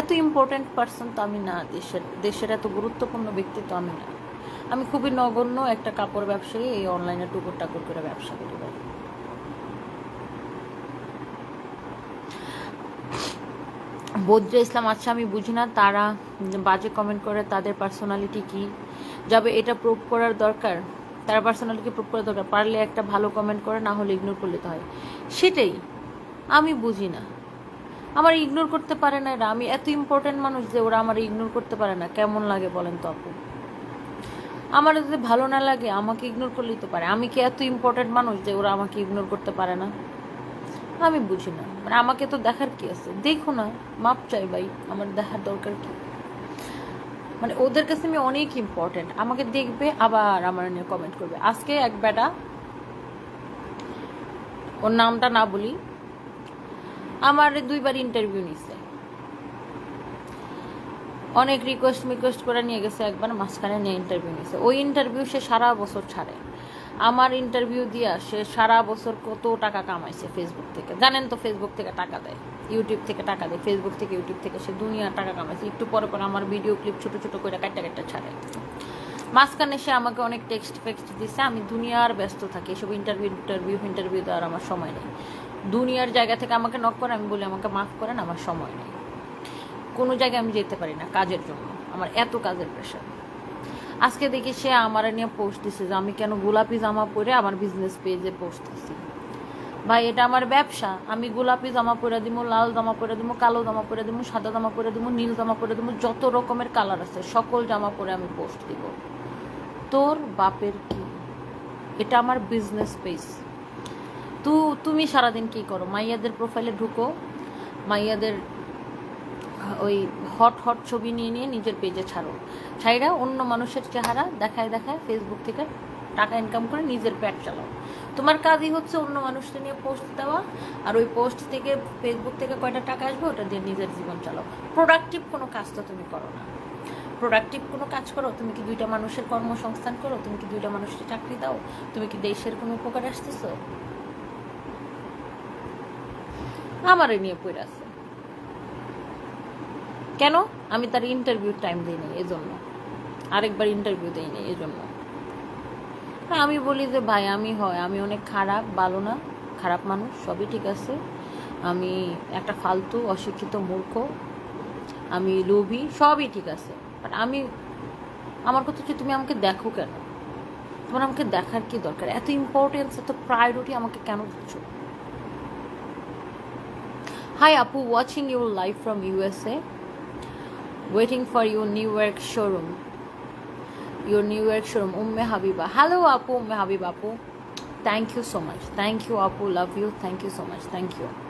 এত important person তো আমি না। দেশের দেশের এত গুরুত্বপূর্ণ ব্যক্তি তো আমি না। আমি খুবই নগণ্য একটা কাপড় ব্যবসায়ী, এই অনলাইনে টুকুর টাকুর করে ব্যবসা করি বদ্রে ইসলাম আচ্ছা আমি বুঝি না। তারা বাজে কমেন্ট করে, তাদের পার্সোনালিটি কি? যাবে এটা প্রুভ করার দরকার? তার পার্সোনালিটি প্রুভ করার দরকার? পারলে একটা ভালো কমেন্ট করে, না হলে ইগনোর করলে তো হয়। সেটাই। আমি বুঝি না। আমার ইগনোর করতে পারে না এরা। আমি এত ইম্পর্টেন্ট মানুষ যে ওরা আমার ইগনোর করতে পারে না। কেমন লাগে বলেন তো আপু? আমার যদি ভালো না লাগে, আমাকে ইগনোর করলেই তো পারে। আমি কি এত ইম্পর্টেন্ট মানুষ যে ওরা আমাকে ইগনোর করতে পারে না? আমি বুঝি না। মানে আমাকে তো দেখার কি আছে? দেখো না, মাপ চাই ভাই, আমার দেখার দরকার কি? মানে ওদের কাছে আমি অনেক ইম্পর্টেন্ট আমাকে দেখবে, আবার আমার নিয়ে কমেন্ট করবে। আজকে এক বেটা, ওর নামটা না বলি আমার দুইবার ইন্টারভিউ নিছে। অনেক রিকোয়েস্ট মিকোয়েস্ট করে নিয়ে গেছে, একবার মাঝখানে নিয়ে ইন্টারভিউ নিছে। ওই ইন্টারভিউ সে সারা বছর ছাড়ে। আমার ইন্টারভিউ দিয়া সে সারা বছর কত টাকা কামাইছে ফেসবুক থেকে। জানেন তো ফেসবুক থেকে টাকা দেয় ইউটিউব থেকে টাকা দেয়। ফেসবুক থেকে ইউটিউব থেকে সে দুনিয়া টাকা কামাইছে। একটু পরে পরে আমার ভিডিও ক্লিপ ছোট ছোট করে কাটটা কাটটা ছাড়ে। মাঝখানে সে আমাকে অনেক টেক্সট ফেক্সট দিছে, আমি দুনিয়ার ব্যস্ত থাকি, এসব ইন্টারভিউ ইন্টারভিউ ইন্টারভিউ দেওয়ার আমার সময় নেই। দুনিয়ার জায়গা থেকে আমাকে নক করে, আমি বলি, আমাকে মাফ করেন, আমার সময় নেই। কোনো জায়গায় আমি যেতে পারি না কাজের জন্য। আমার এত কাজের প্রেশার আজকে দেখি সে আমার নিয়ে পোস্ট দিছে যে, আমি কেন গোলাপি জামা পরে আমার বিজনেস পেজে পোস্ট দিছি? ভাই, এটা আমার ব্যবসা। আমি গোলাপি জামা পরে দিব লাল জামা পরে দিব কালো জামা পরে দিব সাদা জামা পরে দিব নীল জামা পরে দিব যত রকমের কালার আছে, সকল জামা পরে আমি পোস্ট দিব। তোর বাপের কি? এটা আমার বিজনেস পেজ তু, তুমি সারাদিন কি করো? মাইয়াদের প্রোফাইলে ঢুকো। মাইয়াদের ওই হট হট ছবি নিয়ে নিয়ে নিজের পেজে ছাড়ো। ছাইরা অন্য মানুষের চেহারা দেখায় দেখায় ফেসবুক থেকে টাকা ইনকাম করে নিজের পেট চালাও। তোমার কাজই হচ্ছে অন্য মানুষকে নিয়ে পোস্ট দেওয়া, আর ওই পোস্ট থেকে ফেসবুক থেকে কয়টা টাকা আসবে ওটা দিয়ে নিজের জীবন চালাও। প্রোডাক্টিভ কোনো কাজ তো তুমি করো না। প্রোডাক্টিভ কোনো কাজ করো? তুমি কি দুইটা মানুষের কর্মসংস্থান করো? তুমি কি দুইটা মানুষকে চাকরি দাও? তুমি কি দেশের কোনো উপকার আসতেছো? আমারে নিয়ে পড়ে আছে। কেন? আমি তার ইন্টারভিউ টাইম দিই নাই, এজন্য। আরেকবার ইন্টারভিউ দিই নাই, এজন্য। হ্যাঁ আমি বলি যে, ভাই, আমি হয়, আমি অনেক খারাপ, ভালো না, খারাপ মানুষ, সবই ঠিক আছে। আমি একটা ফালতু, অশিক্ষিত মূর্খ, আমি লোভী, সবই ঠিক আছে। বাট আমি, আমার কথা হচ্ছে, তুমি আমাকে দেখো কেন? তোমার আমাকে দেখার কি দরকার? এত ইম্পর্টেন্স এত প্রায়োরিটি আমাকে কেন দিচ্ছ? Hi Apu, watching you live from USA. Waiting for your New York showroom. Your New York showroom, Umme Habiba. Hello Apu, Umme Habiba Apu. Thank you so much. Thank you Apu, love you. Thank you so much. Thank you.